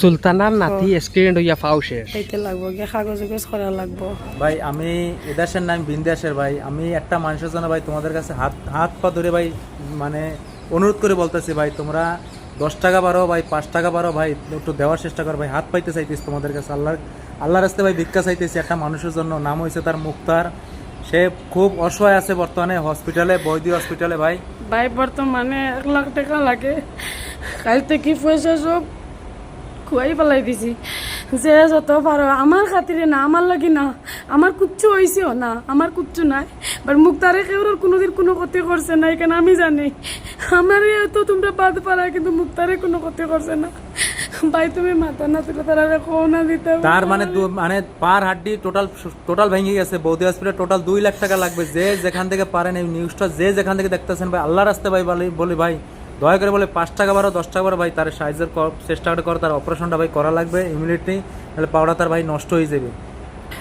সুলতানার নাতি স্ক্রিন হইয়া ফাও শেষ। খাইতে লাগবো গিয়ে কাগজ উগজ করা লাগবো। ভাই আমি এদাসের নাম বিন্দাসের ভাই। আমি একটা মানুষের জন্য ভাই তোমাদের কাছে হাত হাত পা ধরে ভাই মানে অনুরোধ করে বলতেছি ভাই তোমরা দশ টাকা বারো ভাই পাঁচ টাকা বারো ভাই একটু দেওয়ার চেষ্টা করো ভাই হাত পাইতে চাইতেছি তোমাদের কাছে। আল্লাহর আল্লাহর রাস্তে ভাই ভিক্ষা চাইতেছি একটা মানুষের জন্য। নাম হয়েছে তার মুক্তার। সে খুব অসহায় আছে বর্তমানে হসপিটালে বৈদি হসপিটালে ভাই। ভাই বর্তমানে এক লাখ টাকা লাগে। কাল থেকে পয়সা সব খুয়াই পেলাই দিছি। যে যত পারো আমার খাতিরে না আমার লাগি না আমার কুচ্ছু হয়েছেও না আমার কুচ্ছু নাই। বাট মুক্তারে কেউর কোনোদিন কোনো ক্ষতি করছে না এখানে আমি জানি। আমার তো তোমরা বাদ পারা কিন্তু মুক্তারে কোনো ক্ষতি করছে না। ভাই তুমি মাথা না তুলে তারা কো না দিতে তার মানে মানে পার হাড্ডি টোটাল টোটাল ভেঙে গেছে বৌদি হসপিটাল টোটাল দুই লাখ টাকা লাগবে। যে যেখান থেকে পারেন এই নিউজটা যে যেখান থেকে দেখতেছেন ভাই আল্লাহ রাস্তে ভাই বলি ভাই দয়া করে বলে পাঁচ টাকা বারো দশ টাকা বারো ভাই তার সাহায্যের কর- চেষ্টা করে তার অপারেশনটা ভাই করা লাগবে ইমিডিয়েটলি তাহলে পাওয়াটা তার ভাই নষ্ট হয়ে যাবে।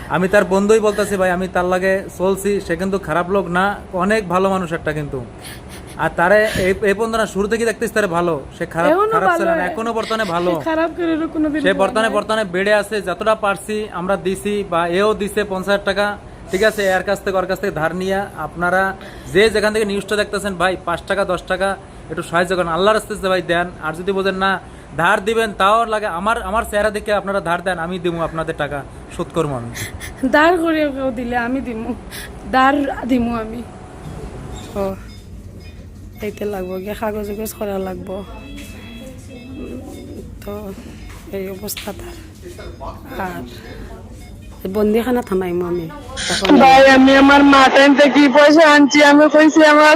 আমি তার বন্ধুই বলতেছি ভাই আমি তার লাগে চলছি সে কিন্তু খারাপ লোক না অনেক ভালো মানুষ একটা কিন্তু। আর তারে এই না শুরু থেকে দেখতেছি তারে ভালো? সে খারাপ খারাপ ছিল না এখনও বর্তমানে ভালো। খারাপ করে কোনোদিন সে বর্তমানে বর্তমানে বেড়ে আছে যতটা পারছি আমরা দিছি বা এও দিছে পঞ্চাশ টাকা। ঠিক আছে এর কাছ থেকে ওর কাছ থেকে ধার নিয়ে আপনারা যে যেখান থেকে নিউজটা দেখতেছেন ভাই পাঁচ টাকা দশ টাকা একটু সাহায্য করেন আল্লাহর রাস্তে ভাই দেন। আর যদি বোঝেন না ধার দিবেন তাও লাগে। আমার আমার চেহারা দেখে আপনারা ধার দেন আমি দিব আপনাদের টাকা শোধ করব আমি। দাঁড় করে কেউ দিলে আমি দিমু। দাঁড় দিমু আমি। ও এইতে লাগবো গিয়ে কাগজ উগজ করা লাগবো। তো এই অবস্থা তার। আর বন্দিখানা থামাইমু আমি। ভাই আমি আমার মাথায় থেকে পয়সা আনছি? আমি কইছি আমার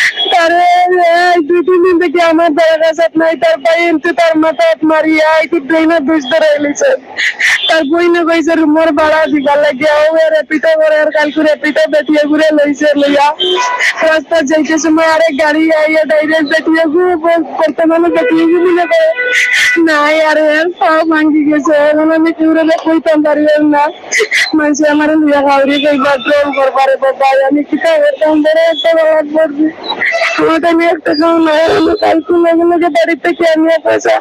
আমার নাই, তার তার মাথা মারিয়া ধরে তার বইনে কইছে, রুমর ভাড়া দিবার লাগিয়া ও এর পিতা করে আর কাল করে পিতা বেটিয়ে ঘুরে লইছে লইয়া। রাস্তা যাইতে সময় আরেক গাড়ি আইয়া ডাইরেক্ট বেটিয়ে ঘুরে করতে মানে বেটিয়ে ঘুরে নাই, আরে, পাও ভাঙ্গি গেছে। এখন আমি কিউরে কইতাম পারি না। মানুষ আমার লিয়া খাওয়ারি কইবা ট্রোল করবারে আমি কিতা করতাম একটা বাবার পড়ছি আমি একটা খাও না আমি কালকে লগে লগে আনিয়ে পয়সা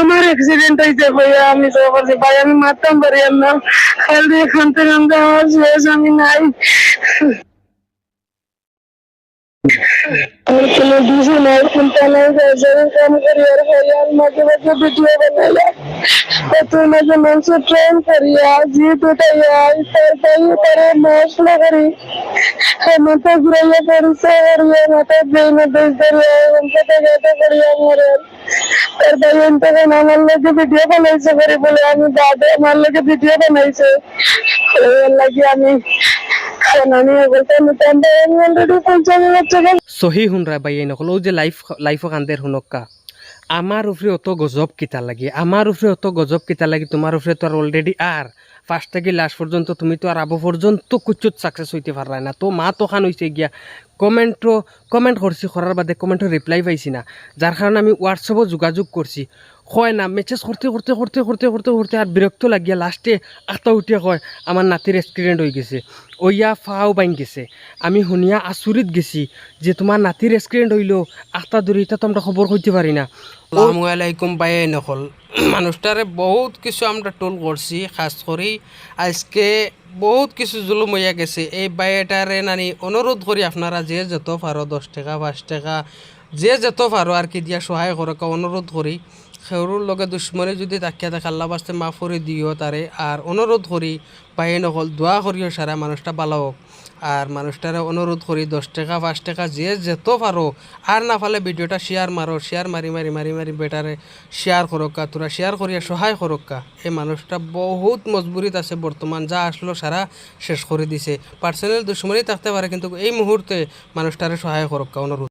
আমার অ্যাক্সিডেন্ট হয়েছে ভাইয়া আমি তো বলছি ভাই, আমি মারতাম পারি না। খালি এখান থেকে আমরা আমার শেষ আমি নাই। আমার কোনো দুশো নাই চিন্তা নাই পয়সা কাম করি আর ভাইয়া মাঝে মাঝে ভিডিও বানাইয়া কত মাঝে মানুষ ট্রেন করিয়া জিত উঠাইয়া তারপরে তারে মশলা করি মাথা ঘুরাইয়া পরিচা করিয়া মাথা ব্রেনে দোষ ধরিয়া এবং কেটে কেটে করিয়া মরে তার ভাই তখন আমার লোকে ভিডিও বানাইছে করে বলে আমি দাদা আমার লোকে ভিডিও বানাইছে ওই লাগি আমি আমি বলতে আমি অলরেডি পঞ্চাশ হাজার টাকা সহি শুনরা বাই এই নকল যে লাইফ লাইফ কান্দের শুনক্কা আমার উপরে অত গজব কিতা লাগে আমার উপরে অত গজব কিতা লাগে তোমার উপরে তো আর অলরেডি আর ফার্স্ট থেকে লাস্ট পর্যন্ত তুমি তো আর আবো পর্যন্ত কুচুত সাকসেস হইতে পারলাই না। তো মা তো খান হয়েছে গিয়া। কমেন্টও কমেন্ট করছি করার বাদে কমেন্টও রিপ্লাই পাইছি না। যার কারণে আমি হোয়াটসঅ্যাপও যোগাযোগ করছি হয় না মেসেজ করতে করতে করতে করতে করতে করতে আর বিরক্ত লাগিয়া লাস্টে আটটা উঠিয়া কয় আমার নাতির এক্সিডেন্ট হয়ে গেছে ওইয়া ফাও বাইন গেছে, আমি শুনিয়া আচরিত গেছি যে তোমার নাতির এক্সিডেন্ট হইল আটটা দূরে এটা তো আমরা খবর করতে পারি না আলাইকুম বাই নকল। মানুষটারে বহুত কিছু আমরা টোল করছি খাস করি আজকে বহুত কিছু জুলুম হইয়া গেছে। এই বাইটারে নানি অনুরোধ করি আপনারা যে যত পারো দশ টাকা, পাঁচ টাকা যে যত পারো আর কি দিয়া সহায় করো অনুরোধ করি সেউর লগে দুশ্মনে যদি তাকিয়া থাকে, আল্লাহ বাস্তে মাফ করে দিও তারে আর অনুরোধ করি পাই নকল দোয়া করিও সারা মানুষটা ভালো হোক আর মানুষটারে অনুরোধ করি দশ টাকা, পাঁচ টাকা যে যেত পারো আর না ফালে ভিডিওটা শেয়ার মারো শেয়ার মারি মারি মারি মারি বেটারে শেয়ার করক্কা তোরা শেয়ার করিয়া সহায় করক্কা এই মানুষটা বহুত মজবুরিত আছে বর্তমান যা আসলো সারা শেষ করে দিছে। পার্সোনাল দুশ্মনী থাকতে পারে কিন্তু এই মুহূর্তে মানুষটারে সহায় করক্কা অনুরোধ